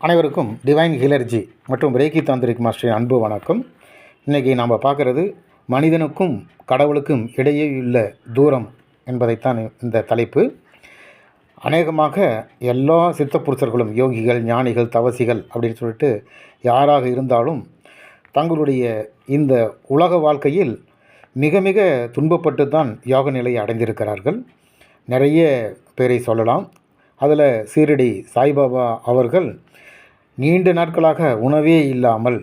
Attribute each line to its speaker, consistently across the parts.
Speaker 1: அனைவருக்கும் டிவைன் ஹிலர்ஜி மற்றும் ரேக்கி தாந்திரிக் மாஸ்டரின் அன்பு வணக்கம். இன்றைக்கி நாம் பார்க்குறது மனிதனுக்கும் கடவுளுக்கும் இடையே உள்ள தூரம் என்பதைத்தான் இந்த தலைப்பு. அநேகமாக எல்லா சித்த புருஷர்களும் யோகிகள் ஞானிகள் தவசிகள் அப்படின்னு சொல்லிட்டு யாராக இருந்தாலும் தங்களுடைய இந்த உலக வாழ்க்கையில் மிக மிக துன்பப்பட்டு தான் யோக நிலையை அடைந்திருக்கிறார்கள். நிறைய பேரை சொல்லலாம். அதில் சீரடி சாய்பாபா அவர்கள் நீண்ட நாட்களாக உணவே இல்லாமல்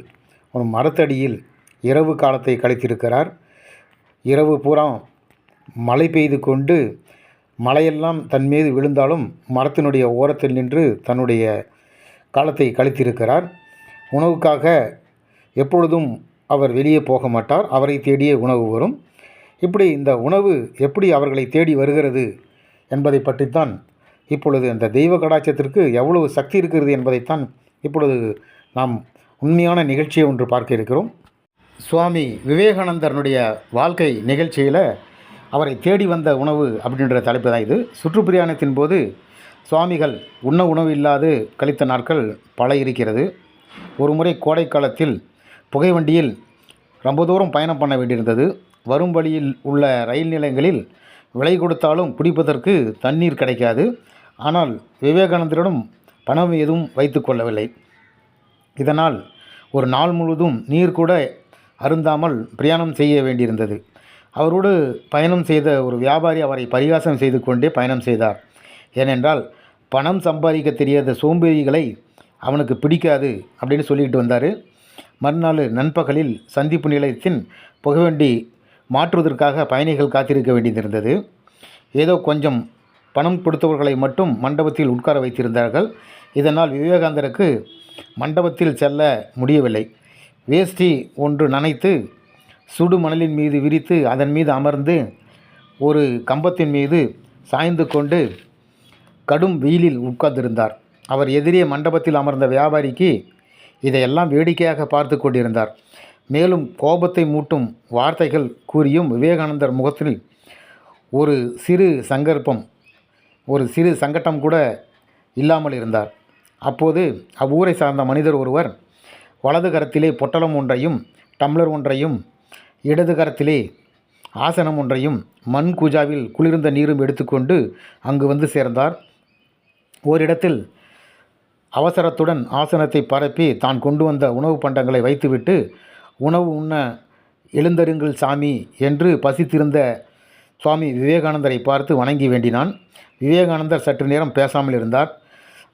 Speaker 1: ஒரு மரத்தடியில் இரவு காலத்தை கழித்திருக்கிறார். இரவு பூரா மழை பெய்து கொண்டு மழையெல்லாம் தன் மீது விழுந்தாலும் மரத்தினுடைய ஓரத்தில் நின்று தன்னுடைய காலத்தை கழித்திருக்கிறார். உணவுக்காக எப்பொழுதும் அவர் வெளியே போக மாட்டார். அவரை தேடியே உணவு வரும். இப்படி இந்த உணவு எப்படி அவர்களை தேடி வருகிறது என்பதை பற்றித்தான் இப்பொழுது அந்த தெய்வ கடாட்சத்திற்கு எவ்வளவு சக்தி இருக்கிறது என்பதைத்தான் இப்பொழுது நாம் உண்மையான நிகழ்ச்சியை ஒன்று பார்க்க இருக்கிறோம். சுவாமி விவேகானந்தரனுடைய வாழ்க்கை நிகழ்ச்சியில் அவரை தேடி வந்த உணவு அப்படின்ற தலைப்பு தான் இது. சுற்றுப்பிரயாணத்தின் போது சுவாமிகள் உண்ண உணவு இல்லாது கழித்த நாட்கள் பல இருக்கிறது. ஒரு முறை கோடைக்காலத்தில் புகைவண்டியில் புகை வண்டியில் ரொம்ப தூரம் பயணம் பண்ண வேண்டியிருந்தது. வரும் வழியில் உள்ள ரயில் நிலையங்களில் விலை கொடுத்தாலும் குடிப்பதற்கு தண்ணீர் கிடைக்காது. ஆனால் விவேகானந்தரிடம் பணம் எதுவும் வைத்து கொள்ளவில்லை. இதனால் ஒரு நாள் முழுவதும் நீர் கூட அருந்தாமல் பிரயாணம் செய்ய வேண்டியிருந்தது. அவரோடு பயணம் செய்த ஒரு வியாபாரி அவரை பரிகாசம் செய்து கொண்டே பயணம் செய்தார். ஏனென்றால் பணம் சம்பாதிக்க தெரியாத சோம்பேறிகளை அவனுக்கு பிடிக்காது அப்படின்னு சொல்லிக்கிட்டு வந்தார். மறுநாள் நண்பகலில் சந்திப்பு நிலையத்தின் புகவண்டி மாற்றுவதற்காக பயணிகள் காத்திருக்க வேண்டியிருந்தது. ஏதோ கொஞ்சம் பணம் கொடுத்தவர்களை மட்டும் மண்டபத்தில் உட்கார வைத்திருந்தார்கள். இதனால் விவேகானந்தருக்கு மண்டபத்தில் செல்ல முடியவில்லை. வேஷ்டி ஒன்று நனைத்து சுடு மணலின் மீது விரித்து அதன் மீது அமர்ந்து ஒரு கம்பத்தின் மீது சாய்ந்து கொண்டு கடும் வெயிலில் உட்கார்ந்திருந்தார். அவர் எதிரே மண்டபத்தில் அமர்ந்த வியாபாரிக்கு இதையெல்லாம் வேடிக்கையாக பார்த்து கொண்டிருந்தார். மேலும் கோபத்தை மூட்டும் வார்த்தைகள் கூறியும் விவேகானந்தர் முகத்தில் ஒரு சிறு சங்கற்பம் ஒரு சிறு சங்கட்டம் கூட இல்லாமல் இருந்தார். அப்போது அவ்வூரை சார்ந்த மனிதர் ஒருவர் வலது கரத்திலே பொட்டலம் ஒன்றையும் டம்ளர் ஒன்றையும் இடது கரத்திலே ஆசனம் ஒன்றையும் மண் கூஜாவில் குளிர்ந்த நீரும் எடுத்துக்கொண்டு அங்கு வந்து சேர்ந்தார். ஓரிடத்தில் அவசரத்துடன் ஆசனத்தை பரப்பி தான் கொண்டு வந்த உணவு பண்டங்களை வைத்துவிட்டு உணவு உண்ண எழுந்தருங்கள் சாமி என்று பசித்திருந்த சுவாமி விவேகானந்தரை பார்த்து வணங்கி வேண்டினான். விவேகானந்தர் சற்று நேரம் பேசாமல் இருந்தார்.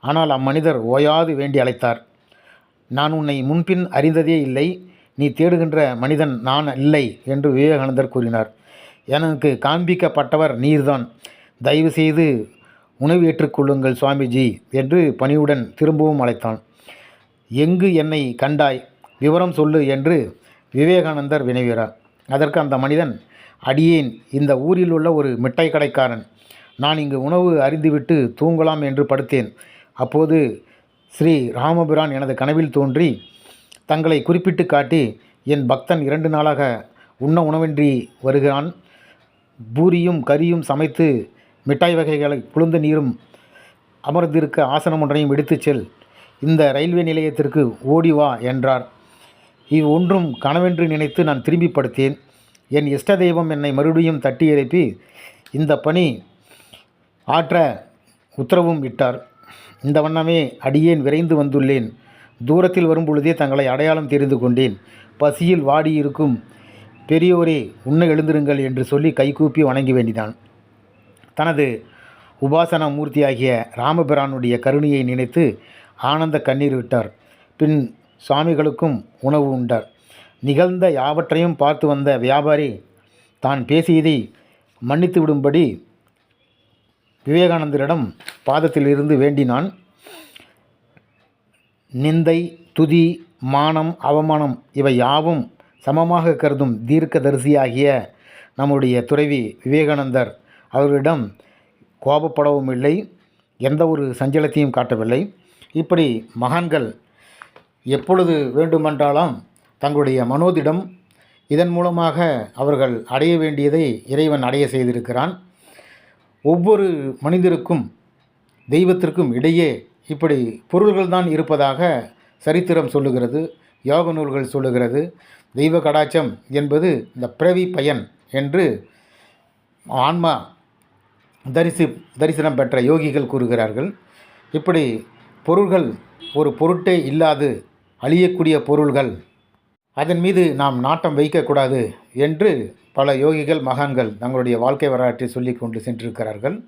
Speaker 1: ஆனால் அம்மனிதர் ஓயாது வேண்டி அழைத்தார். நான் உன்னை முன்பின் அறிந்ததே இல்லை. நீ தேடுகின்ற மனிதன் நான் இல்லை என்று விவேகானந்தர் கூறினார். எனக்கு காண்பிக்கப்பட்டவர் நீர்தான். தயவு செய்து உணவு ஏற்றுக்கொள்ளுங்கள் சுவாமிஜி என்று பணியுடன் திரும்பவும் அழைத்தான். எங்கு என்னை கண்டாய்? விவரம் சொல்லு என்று விவேகானந்தர் வினவினார். அதற்கு அந்த மனிதன் அடியேன். இந்த ஊரில் உள்ள ஒரு மிட்டாய் கடைக்காரன். நான் இங்கு உணவு அறிந்துவிட்டு தூங்கலாம் என்று படுத்தேன். அப்போது ஸ்ரீ ராமபிரான் எனது கனவில் தோன்றி தங்களை குறிப்பிட்டு காட்டி என் பக்தன் இரண்டு நாளாக உண்ண உணவின்றி வருகிறான். பூரியும் கரியும் சமைத்து மிட்டாய் வகைகளை குளிர்ந்த நீரும் அமர்ந்திருக்க ஆசனம் ஒன்றையும் எடுத்துச் செல். இந்த ரயில்வே நிலையத்திற்கு ஓடி வா என்றார். இவ் ஒன்றும் கனவென்று நினைத்து நான் திரும்பி படுத்தேன். என் இஷ்ட தெய்வம் என்னை மறுபடியும் தட்டி எழுப்பி இந்த பணி ஆற்ற உத்தரவும் விட்டார் இந்த வண்ணமே அடியேன் விரைந்து வந்துள்ளேன். தூரத்தில் வரும் பொழுதே தங்களை அடையாளம் தெரிந்து கொண்டேன். பசியில் வாடி இருக்கும் பெரியோரே உண்ண எழுந்திருங்கள் என்று சொல்லி கைகூப்பி வணங்கி வேண்டினான். தனது உபாசனா மூர்த்தியாகிய ராமபிரானுடைய கருணையை நினைத்து ஆனந்த கண்ணீர் விட்டார். பின் சுவாமிகளுக்கும் உணவு உண்டார். நிகழ்ந்த யாவற்றையும் பார்த்து வந்த வியாபாரி தான் பேசியதை மன்னித்து விடும்படி விவேகானந்தரிடம் பாதத்தில் இருந்து வேண்டினான். நிந்தை துதி மானம் அவமானம் இவை யாவும் சமமாக கருதும் தீர்க்கதரிசியாகிய நம்முடைய துறைவி விவேகானந்தர் அவர்களிடம் கோபப்படவும் இல்லை எந்த ஒரு சஞ்சலத்தையும் காட்டவில்லை. இப்படி மகான்கள் எப்பொழுது வேண்டுமென்றாலும் தங்களுடைய மனோதிடம் இதன் மூலமாக அவர்கள் அடைய வேண்டியதை இறைவன் அடைய செய்திருக்கிறான். ஒவ்வொரு மனிதருக்கும் தெய்வத்திற்கும் இடையே இப்படி பொருள்கள் தான் இருப்பதாக சரித்திரம் சொல்லுகிறது யோக நூல்கள் சொல்லுகிறது. தெய்வ கடாட்சம் என்பது இந்த பிறவி பயன் என்று ஆன்மா தரிசி தரிசனம் பெற்ற யோகிகள் கூறுகிறார்கள். இப்படி பொருள்கள் ஒரு பொருட்டே இல்லாது அழியக்கூடிய பொருள்கள் அதன் மீது நாம் நாட்டம் வைக்கக்கூடாது என்று பல யோகிகள் மகான்கள் தங்களுடைய வாழ்க்கை வரலாற்றை சொல்லி கொண்டு சென்றிருக்கிறார்கள்.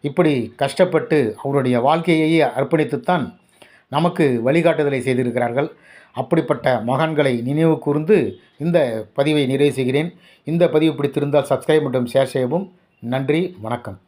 Speaker 1: இப்படி கஷ்டப்பட்டு அவருடைய வாழ்க்கையையே அர்ப்பணித்துத்தான் நமக்கு வழிகாட்டுதலை செய்திருக்கிறார்கள். அப்படிப்பட்ட மகான்களை நினைவு கூர்ந்து இந்த பதிவை நிறைவு செய்கிறேன். இந்த பதிவு பிடித்திருந்தால் சப்ஸ்கிரைப் மற்றும் ஷேர் செய்யவும். நன்றி வணக்கம்.